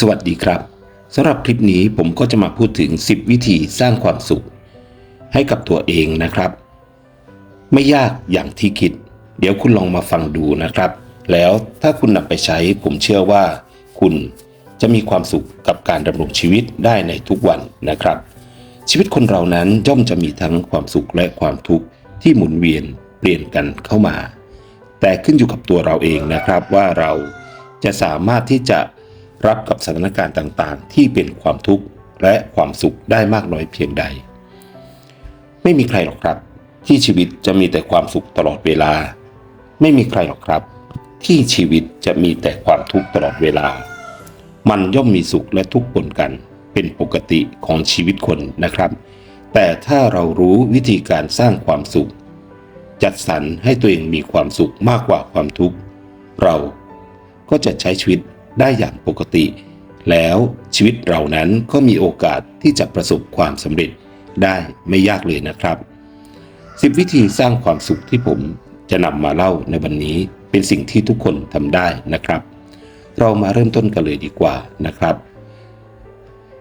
สวัสดีครับสำหรับคลิปนี้ผมก็จะมาพูดถึง 10 วิธีสร้างความสุข ให้กับตัวเองนะครับ ไม่ยากอย่างที่คิด เดี๋ยวคุณลองมาฟังดูนะครับ แล้วถ้าคุณนำไปใช้ผมเชื่อว่า คุณจะมีความสุขกับการดำรงชีวิตได้ในทุกวันนะครับ ชีวิตคนเรานั้นย่อมจะมีทั้งความสุขและความทุกข์ที่หมุนเวียนเปลี่ยนกันเข้ามา แต่ขึ้นอยู่กับตัวเราเองนะครับว่าเราจะสามารถที่จะ รับกับสถานการณ์ต่างๆ ที่เป็นความทุกข์และความสุขได้มากน้อยเพียงใด ไม่มีใครหรอกครับ ที่ชีวิตจะมีแต่ความสุขตลอดเวลา ไม่มีใครหรอกครับ ที่ชีวิตจะมีแต่ความทุกข์ตลอดเวลา มันย่อมมีสุขและทุกข์ปนกันเป็นปกติของชีวิตคนนะครับ แต่ถ้าเรารู้วิธีการสร้างความสุข จัดสรรให้ตัวเองมีความสุขมากกว่าความทุกข์ เราก็จะใช้ชีวิต ได้อย่างปกติ แล้วชีวิตเรานั้นก็มีโอกาสที่จะประสบความสำเร็จได้ไม่ยากเลยนะครับ 10 วิธีสร้างความสุขที่ผมจะนำมาเล่าในวันนี้เป็นสิ่งที่ทุกคนทำได้นะครับ เรามาเริ่มต้นกันเลยดีกว่านะครับ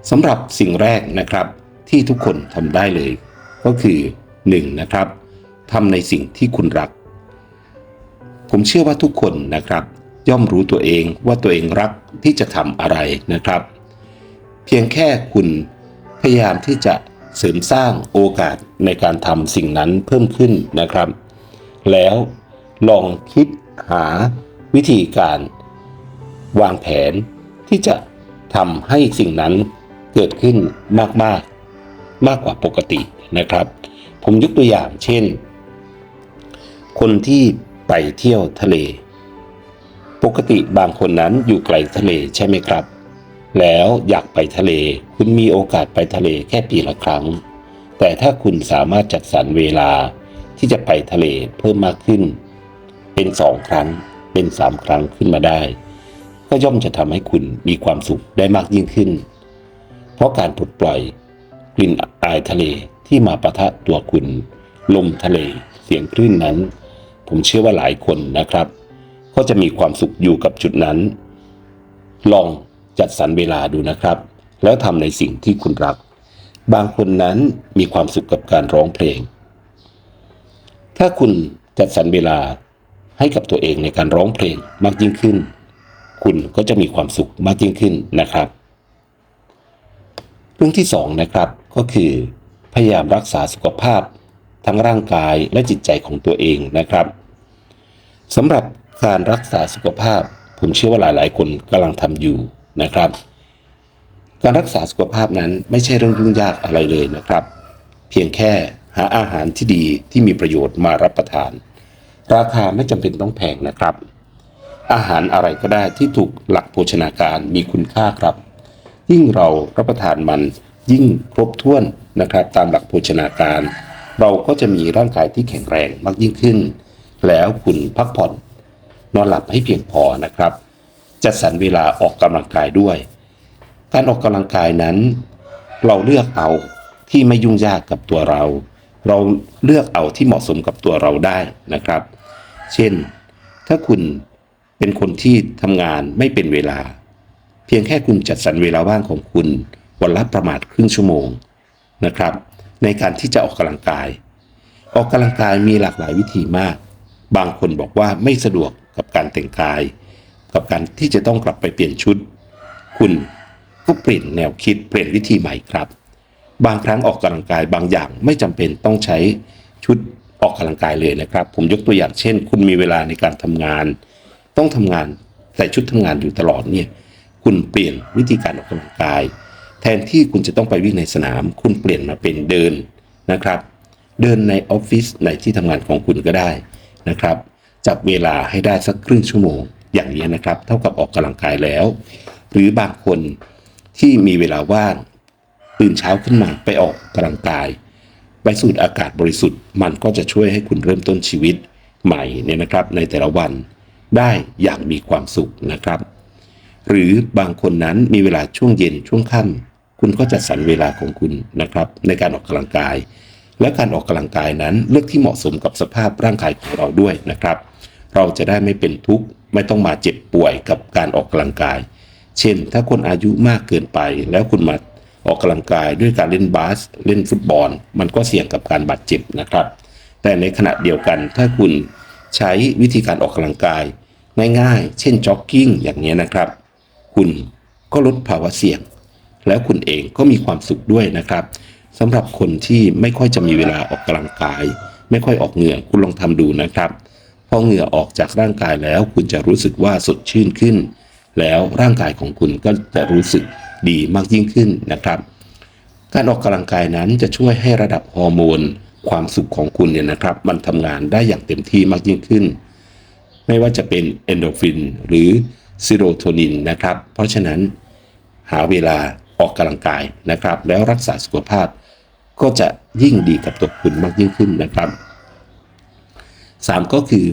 สำหรับสิ่งแรกนะครับที่ทุกคนทำได้เลย ก็คือ 1. นะครับทำในสิ่งที่คุณรัก ผมเชื่อว่าทุกคนนะครับ ย่อมรู้ตัวเองว่าตัวเองรักที่จะทำอะไรนะครับ เพียงแค่คุณพยายามที่จะเสริมสร้างโอกาสในการทำสิ่งนั้นเพิ่มขึ้นนะครับ แล้วลองคิดหาวิธีการวางแผนที่จะทำให้สิ่งนั้นเกิดขึ้นมากๆมากกว่าปกตินะครับ ผมยกตัวอย่างเช่น คนที่ไปเที่ยวทะเล ปกติบางคนนั้นอยู่ไกลทะเลใช่ไหมครับ แล้วอยากไปทะเล คุณมีโอกาสไปทะเลแค่ปีละครั้ง แต่ถ้าคุณสามารถจัดสรรเวลาที่จะไปทะเลเพิ่มมากขึ้น เป็นสองครั้ง เป็นสามครั้งขึ้นมาได้ ก็ย่อมจะทำให้คุณมีความสุขได้มากยิ่งขึ้น เพราะการปลดปล่อยกลิ่นอายทะเลที่มาประทะตัวคุณ ลมทะเลเสียงคลื่นนั้น ผมเชื่อว่าหลายคนนะครับ ก็จะมีความสุขอยู่กับจุดนั้น ลองจัดสรรเวลาดูนะครับ แล้วทำในสิ่งที่คุณรัก บางคนนั้นมีความสุขกับการร้องเพลง ถ้าคุณจัดสรรเวลาให้กับตัวเองในการร้องเพลงมากยิ่งขึ้น คุณก็จะมีความสุขมากยิ่งขึ้นนะครับ เรื่องที่สองนะครับก็คือ พยายามรักษาสุขภาพทั้งร่างกายและจิตใจของตัวเองนะครับสำหรับ การรักษาสุขภาพ ผมเชื่อว่าหลาย ๆ คนกำลังทำอยู่นะครับ การรักษาสุขภาพนั้นไม่ใช่เรื่องยุ่งยากอะไรเลยนะครับ เพียงแค่หาอาหารที่ดีที่มีประโยชน์มารับประทาน ราคาไม่จำเป็นต้องแพงนะครับ อาหารอะไรก็ได้ที่ถูกหลักโภชนาการมีคุณค่าครับ ยิ่งเรารับประทานมันยิ่งครบถ้วนนะครับ ตามหลักโภชนาการ เราก็จะมีร่างกายที่แข็งแรงมากยิ่งขึ้น แล้วคุณพักผ่อน นอนหลับให้เพียงพอนะครับ จัดสรรเวลาออกกำลังกายด้วย การออกกำลังกายนั้น เราเลือกเอาที่ไม่ยุ่งยากกับตัวเรา เราเลือกเอาที่เหมาะสมกับตัวเราได้นะครับ เช่น ถ้าคุณเป็นคนที่ทำงานไม่เป็นเวลา เพียงแค่คุณจัดสรรเวลาว่างของคุณวันละประมาณครึ่งชั่วโมงนะครับ ในการที่จะออกกำลังกาย ออกกำลังกายมีหลากหลายวิธีมาก บางคนบอกว่าไม่สะดวก กับการแต่งกาย กับการที่จะต้องกลับไปเปลี่ยนชุด คุณก็เปลี่ยนแนวคิดเปลี่ยนวิธีใหม่ครับ บางครั้งออกกำลังกายบางอย่างไม่จำเป็นต้องใช้ชุดออกกำลังกายเลยนะครับ ผมยกตัวอย่างเช่น คุณมีเวลาในการทำงาน ต้องทำงานใส่ชุดทำงานอยู่ตลอดเนี่ยคุณเปลี่ยนวิธีการออกกำลังกาย แทนที่คุณจะต้องไปวิ่งในสนาม คุณเปลี่ยนมาเป็นเดินนะครับ เดินในออฟฟิศในที่ทำงานของคุณก็ได้นะครับ จับเวลาให้ได้สักครึ่งชั่วโมงอย่างนี้นะครับ เท่ากับออกกำลังกายแล้ว หรือบางคนที่มีเวลาว่างตื่นเช้าขึ้นมาไปออกกำลังกาย ไปสูดอากาศบริสุทธิ์ มันก็จะช่วยให้คุณเริ่มต้นชีวิตใหม่เนี่ยนะครับ ในแต่ละวันได้อย่างมีความสุขนะครับ หรือบางคนนั้นมีเวลาช่วงเย็นช่วงค่ำคุณก็จะสรรเวลาของคุณนะครับ ในการออกกำลังกาย และการออกกำลังกายนั้นเลือกที่เหมาะสมกับสภาพร่างกายของเราด้วยนะครับ เราจะได้ไม่เป็นทุกข์ไม่ต้องมาเจ็บป่วยกับการออกกำลังกาย เช่น ถ้าคนอายุมากเกินไป แล้วคุณมาออกกำลังกายด้วยการเล่นบาส เล่นฟุตบอล มันก็เสี่ยงกับการบาดเจ็บนะครับ แต่ในขณะเดียวกันถ้าคุณใช้วิธีการออกกำลังกาย ง่ายๆ เช่นจ็อกกิ้งอย่างนี้นะครับ คุณก็ลดภาวะเสี่ยง แล้วคุณเองก็มีความสุขด้วยนะครับสำหรับคนที่ไม่ค่อยจะมีเวลาออกกำลังกาย ไม่ค่อยออกเหงื่อคุณลองทำดูนะครับ อเหงื่อออกจากร่างกายแล้วคุณจะรู้สึกว่าสดชื่นขึ้น แล้วร่างกายของคุณก็จะรู้สึกดีมากยิ่งขึ้นนะครับ การออกกำลังกายนั้นจะช่วยให้ระดับฮอร์โมน ความสุขของคุณเนี่ยนะครับ มันทำงานได้อย่างเต็มที่มากยิ่งขึ้น ไม่ว่าจะเป็นเอนโดฟินหรือซิโรโทนินนะครับ เพราะฉะนั้นหาเวลาออกกำลังกายนะครับ แล้วรักษาสุขภาพก็จะยิ่งดีกับตัวคุณมากยิ่งขึ้นนะครับ 3 ก็คือ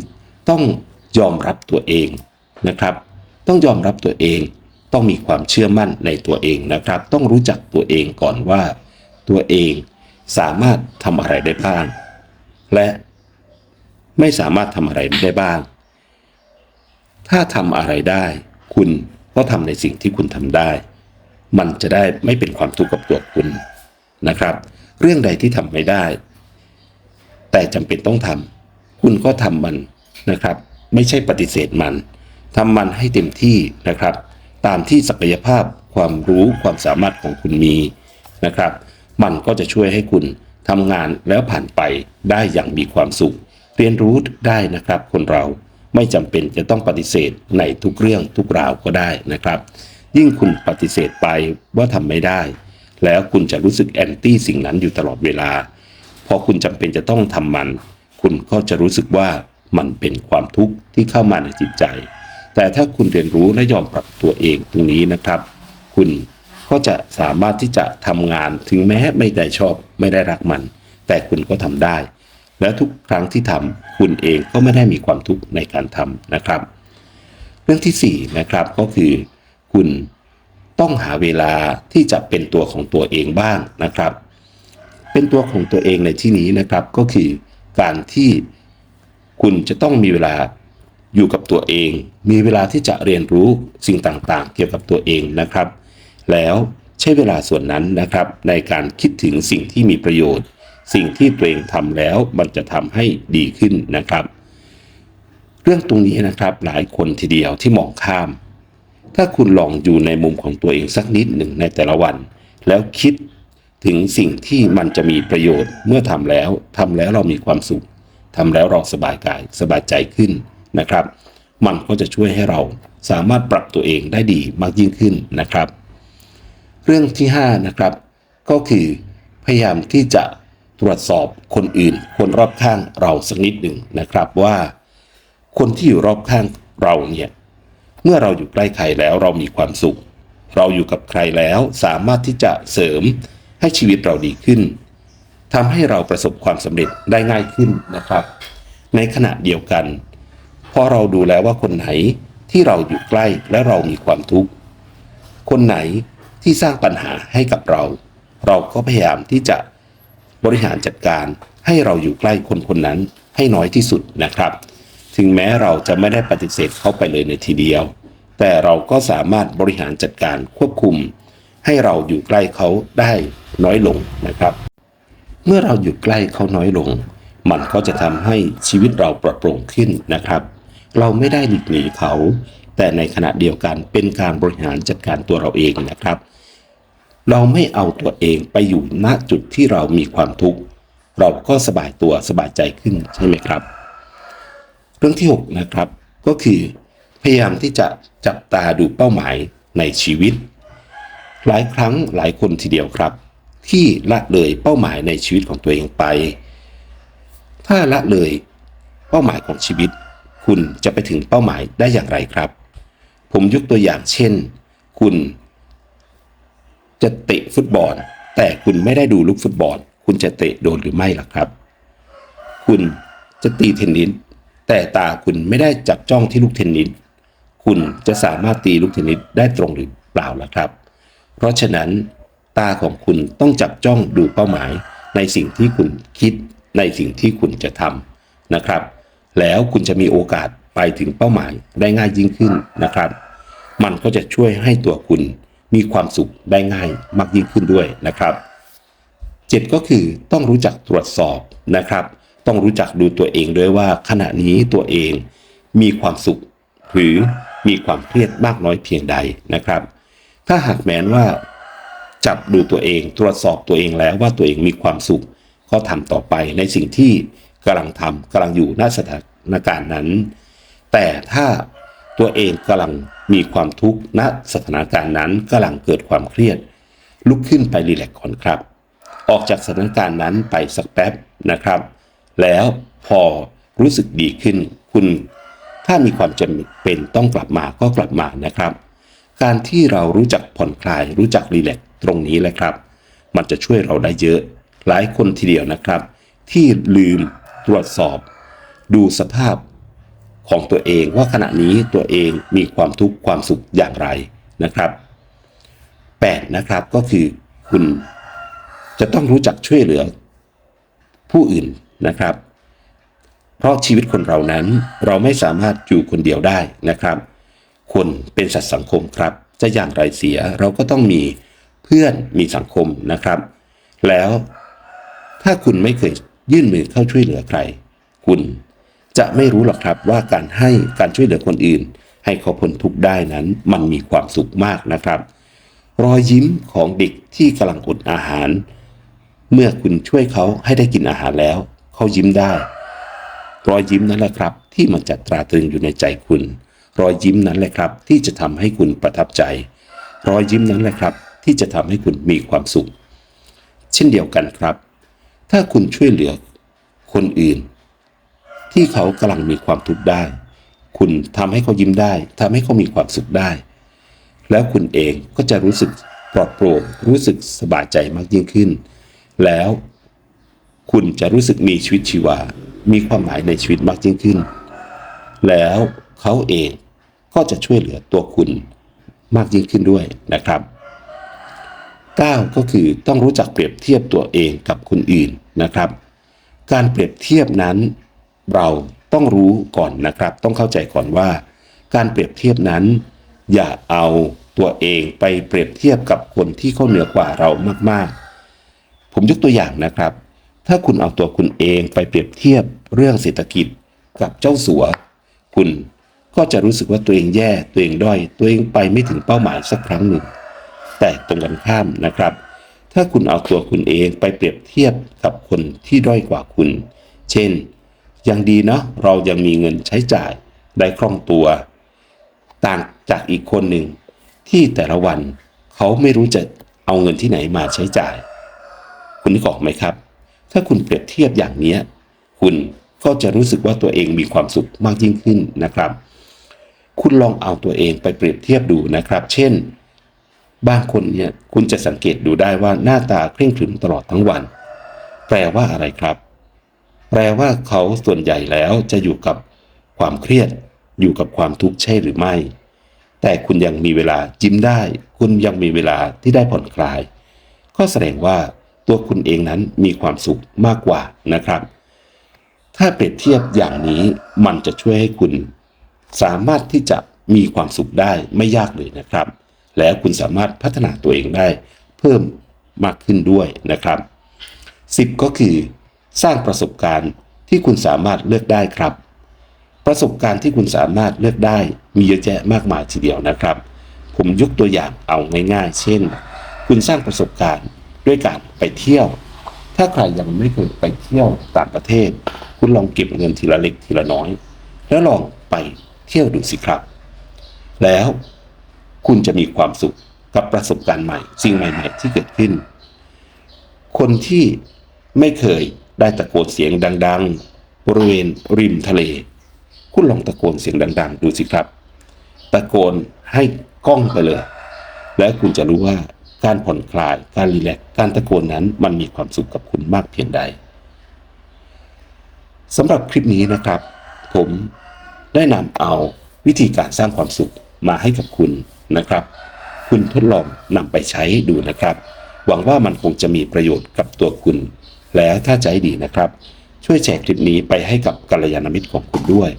ต้องยอมรับตัวเองนะครับ ต้องยอมรับตัวเอง ต้องมีความเชื่อมั่นในตัวเองนะครับ ต้องรู้จักตัวเองก่อนว่า ตัวเองสามารถทำอะไรได้บ้าง และไม่สามารถทำอะไรได้บ้าง ถ้าทำอะไรได้ คุณก็ทำในสิ่งที่คุณทำได้ มันจะได้ไม่เป็นความทุกข์กับตัวคุณนะครับ เรื่องใดที่ทำไม่ได้ แต่จำเป็นต้องทำ คุณก็ทำมันนะครับ ไม่ใช่ปฏิเสธมันทำมันให้เต็มที่นะครับ ตามที่ศักยภาพความรู้ความสามารถของคุณมีนะครับ มันก็จะช่วยให้คุณทำงานแล้วผ่านไปได้อย่างมีความสุข เรียนรู้ได้นะครับคนเราไม่จำเป็นจะต้องปฏิเสธในทุกเรื่องทุกราวก็ได้นะครับ ยิ่งคุณปฏิเสธไปว่าทำไม่ได้ แล้วคุณจะรู้สึกแอนตี้สิ่งนั้นอยู่ตลอดเวลา พอคุณจำเป็นจะต้องทำมัน คุณก็จะรู้สึกว่ามันเป็นความทุกข์ที่เข้ามาในจิตใจ แต่ถ้าคุณเรียนรู้และยอมปรับตัวเองตรงนี้นะครับ คุณก็จะสามารถที่จะทำงานถึงแม้ไม่ได้ชอบไม่ได้รักมัน แต่คุณก็ทำได้ และทุกครั้งที่ทำคุณเองก็ไม่ได้มีความทุกข์ในการทำนะครับ เรื่องที่สี่นะครับก็คือ คุณต้องหาเวลาที่จะเป็นตัวของตัวเองบ้างนะครับ เป็นตัวของตัวเองในที่นี้นะครับก็คือ การที่คุณจะต้องมีเวลาอยู่กับตัวเอง มีเวลาที่จะเรียนรู้สิ่งต่างๆ เกี่ยวกับตัวเองนะครับ แล้วใช้เวลาส่วนนั้นนะครับ ในการคิดถึงสิ่งที่มีประโยชน์ สิ่งที่ตัวเองทำแล้วมันจะทำให้ดีขึ้นนะครับ เรื่องตรงนี้นะครับหลายคนทีเดียวที่มองข้าม ถ้าคุณลองอยู่ในมุมของตัวเองสักนิดหนึ่งในแต่ละวัน แล้วคิด ถึงสิ่งที่มันจะมีประโยชน์เมื่อทำแล้วทำแล้วเรามีความสุขทำแล้วเราสบายกายสบายใจขึ้นนะครับ มันก็จะช่วยให้เราสามารถปรับตัวเองได้ดีมากยิ่งขึ้นนะครับ เรื่องที่5นะครับก็คือพยายามที่จะตรวจสอบคนอื่น คนรอบข้างเราสักนิดหนึ่งนะครับว่า คนที่อยู่รอบข้างเราเนี่ยเมื่อเราอยู่ใกล้ใครแล้วเรามีความสุข เราอยู่กับใครแล้วสามารถที่จะเสริม ให้ชีวิตเราดีขึ้นทำให้เราประสบความสำเร็จได้ง่ายขึ้นนะครับ ในขณะเดียวกัน พอเราดูแล้วว่าคนไหนที่เราอยู่ใกล้และเรามีความทุกข์ คนไหนที่สร้างปัญหาให้กับเรา เราก็พยายามที่จะบริหารจัดการให้เราอยู่ใกล้คนคนนั้นให้น้อยที่สุดนะครับ ถึงแม้เราจะไม่ได้ปฏิเสธเขาไปเลยในทีเดียว แต่เราก็สามารถบริหารจัดการควบคุม ให้เราอยู่ใกล้เขาได้น้อยลงนะครับ เมื่อเราอยู่ใกล้เขาน้อยลง มันก็จะทำให้ชีวิตเราปลอดโปร่งขึ้นนะครับ เราไม่ได้หลีกหนีเขา แต่ในขณะเดียวกันเป็นการบริหารจัดการตัวเราเองนะครับ เราไม่เอาตัวเองไปอยู่ณจุดที่เรามีความทุกข์ เราก็สบายตัวสบายใจขึ้นใช่ไหมครับ เรื่องที่ 6 นะครับก็คือ พยายามที่จะจับตาดูเป้าหมายในชีวิต หลายครั้งหลายคนทีเดียวครับ ที่ละเลยเป้าหมายในชีวิตของตัวเองไป ถ้าละเลยเป้าหมายของชีวิต คุณจะไปถึงเป้าหมายได้อย่างไรครับ ผมยกตัวอย่างเช่น คุณจะเตะฟุตบอล แต่คุณไม่ได้ดูลูกฟุตบอล คุณจะเตะโดนหรือไม่ล่ะครับ คุณจะตีเทนนิสแต่ตาคุณไม่ได้จับจ้องที่ลูกเทนนิสคุณจะสามารถตีลูกเทนนิสได้ตรงหรือเปล่าล่ะครับ เพราะฉะนั้นตาของคุณต้องจับจ้องดูเป้าหมาย ในสิ่งที่คุณคิด ในสิ่งที่คุณจะทำนะครับ แล้วคุณจะมีโอกาสไปถึงเป้าหมายได้ง่ายยิ่งขึ้นนะครับ มันก็จะช่วยให้ตัวคุณมีความสุขได้ง่ายมากยิ่งขึ้นด้วยนะครับเจ็ดก็คือต้องรู้จักตรวจสอบนะครับ ต้องรู้จักดูตัวเองด้วยว่าขณะนี้ตัวเองมีความสุขหรือมีความเครียดมากน้อยเพียงใดนะครับ ถ้าหากแม้นว่า จับดูตัวเองตรวจสอบตัวเองแล้วว่าตัวเองมีความสุข ก็ทำต่อไปในสิ่งที่กำลังทำกำลังอยู่ณสถานการณ์นั้น แต่ถ้าตัวเองกำลังมีความทุกข์ณสถานการณ์นั้นกำลังเกิดความเครียด ลุกขึ้นไปรีแลกซ์ก่อนครับ ออกจากสถานการณ์นั้นไปสักแป๊บนะครับ แล้วพอรู้สึกดีขึ้นคุณ ถ้ามีความจำเป็นต้องกลับมาก็กลับมานะครับ การที่เรารู้จักผ่อนคลาย รู้จักรีแลกซ์ตรงนี้แหละครับ มันจะช่วยเราได้เยอะ หลายคนทีเดียวนะครับ ที่ลืมตรวจสอบ ดูสภาพของตัวเองว่าขณะนี้ตัวเองมีความทุกข์ความสุขอย่างไรนะครับ8นะครับก็คือคุณจะต้องรู้จักช่วยเหลือ ผู้อื่นนะครับ เพราะชีวิตคนเรานั้นเราไม่สามารถอยู่คนเดียวได้นะครับ คนเป็นสัตว์สังคมครับ จะอย่างไรเสียเราก็ต้องมีเพื่อนมีสังคมนะครับ แล้วถ้าคุณไม่เคยยื่นมือเข้าช่วยเหลือใคร คุณจะไม่รู้หรอกครับว่าการให้การช่วยเหลือคนอื่น ให้เขาพ้นทุกข์ได้นั้น มันมีความสุขมากนะครับ รอยยิ้มของเด็กที่กำลังอดอาหาร เมื่อคุณช่วยเขาให้ได้กินอาหารแล้ว เขายิ้มได้ รอยยิ้มนั่นแหละครับ ที่มันจะตราตรึงอยู่ในใจคุณ รอยยิ้มนั้นแหละครับ ที่จะทำให้คุณประทับใจ รอยยิ้มนั้นแหละครับ ที่จะทำให้คุณมีความสุข เช่นเดียวกันครับ ถ้าคุณช่วยเหลือคนอื่น ที่เขากำลังมีความทุกข์ได้ คุณทำให้เขายิ้มได้ทำให้เขามีความสุขได้ แล้วคุณเองก็จะรู้สึกปลอดโปร่งรู้สึกสบายใจมากยิ่งขึ้น แล้วคุณจะรู้สึกมีชีวิตชีวา มีความหมายในชีวิตมากยิ่งขึ้น แล้ว เขาเองก็จะช่วยเหลือตัวคุณมากยิ่งขึ้นด้วยนะครับ 9 ก็คือต้องรู้จักเปรียบเทียบตัวเองกับคนอื่นนะครับ การเปรียบเทียบนั้น เราต้องรู้ก่อนนะครับ ต้องเข้าใจก่อนว่า การเปรียบเทียบนั้น อย่าเอาตัวเองไปเปรียบเทียบกับคนที่เขาเหนือกว่าเรามากๆ ผมยกตัวอย่างนะครับ ถ้าคุณเอาตัวคุณเองไปเปรียบเทียบเรื่องเศรษฐกิจกับเจ้าสัว คุณ ก็จะรู้สึกว่าตัวเองแย่ตัวเองด้อย ตัวเองไปไม่ถึงเป้าหมายสักครั้งหนึ่ง แต่ตรงกันข้ามนะครับ ถ้าคุณเอาตัวคุณเองไปเปรียบเทียบกับคนที่ด้อยกว่าคุณ เช่น ยังดีเนาะเรายังมีเงินใช้จ่ายได้คล่องตัว ต่างจากอีกคนหนึ่ง ที่แต่ละวันเขาไม่รู้จะเอาเงินที่ไหนมาใช้จ่าย คุณนึกออกไหมครับ ถ้าคุณเปรียบเทียบอย่างนี้คุณก็จะรู้สึกว่าตัวเองมีความสุขมากยิ่งขึ้นนะครับ คุณลองเอาตัวเองไปเปรียบเทียบดูนะครับ เช่น บางคนเนี่ยคุณจะสังเกตดูได้ว่าหน้าตาเคร่งขรึมตลอดทั้งวัน แปลว่าอะไรครับ แปลว่าเขาส่วนใหญ่แล้วจะอยู่กับความเครียด อยู่กับความทุกข์ใช่หรือไม่ แต่คุณยังมีเวลายิ้มได้ คุณยังมีเวลาที่ได้ผ่อนคลาย ก็แสดงว่าตัวคุณเองนั้นมีความสุขมากกว่านะครับ ถ้าเปรียบเทียบอย่างนี้มันจะช่วยให้คุณ สามารถที่จะมีความสุขได้ไม่ยากเลยนะครับ แล้วคุณสามารถพัฒนาตัวเองได้เพิ่มมากขึ้นด้วยนะครับ 10 ก็คือ สร้างประสบการณ์ที่คุณสามารถเลือกได้ครับ ประสบการณ์ที่คุณสามารถเลือกได้มีเยอะแยะมากมายทีเดียวนะครับ ผมยกตัวอย่างเอาง่ายๆ เช่น คุณสร้างประสบการณ์ด้วยการไปเที่ยว ถ้าใครยังไม่เคยไปเที่ยวต่างประเทศ คุณลองเก็บเงินทีละเล็กทีละน้อย แล้วลองไป เที่ยวดูสิครับ แล้วคุณจะมีความสุขกับประสบการณ์ใหม่ สิ่งใหม่ ๆ ที่เกิดขึ้น คนที่ไม่เคยได้ตะโกนเสียงดัง ๆ บริเวณริมทะเล คุณลองตะโกนเสียงดัง ๆ ดูสิครับ ตะโกนให้กล้องไปเลย แล้วคุณจะรู้ว่าการผ่อนคลาย การรีแลกซ์การตะโกนนั้นมันมีความสุขกับคุณมากเพียงใดสำหรับคลิปนี้นะครับ ผม ได้นำเอาวิธีการสร้างความสุขมาให้กับคุณนะครับ คุณทดลองนำไปใช้ดูนะครับ หวังว่ามันคงจะมีประโยชน์กับตัวคุณ แล้วถ้าใจดีนะครับ ช่วยแชร์คลิปนี้ไปให้กับกัลยาณมิตรของคุณด้วย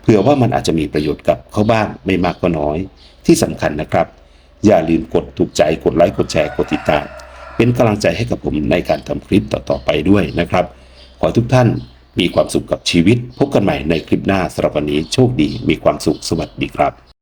เผื่อว่ามันอาจจะมีประโยชน์กับเขาบ้างไม่มากก็น้อย ที่สำคัญนะครับ อย่าลืมกดถูกใจกดไลค์กดแชร์กดติดตามเป็นกำลังใจให้กับผมในการทำคลิปต่อๆไปด้วยนะครับ ขอทุกท่าน มีความสุขกับชีวิต พบกันใหม่ในคลิปหน้าสำหรับวันนี้โชคดีมีความสุขสวัสดีครับ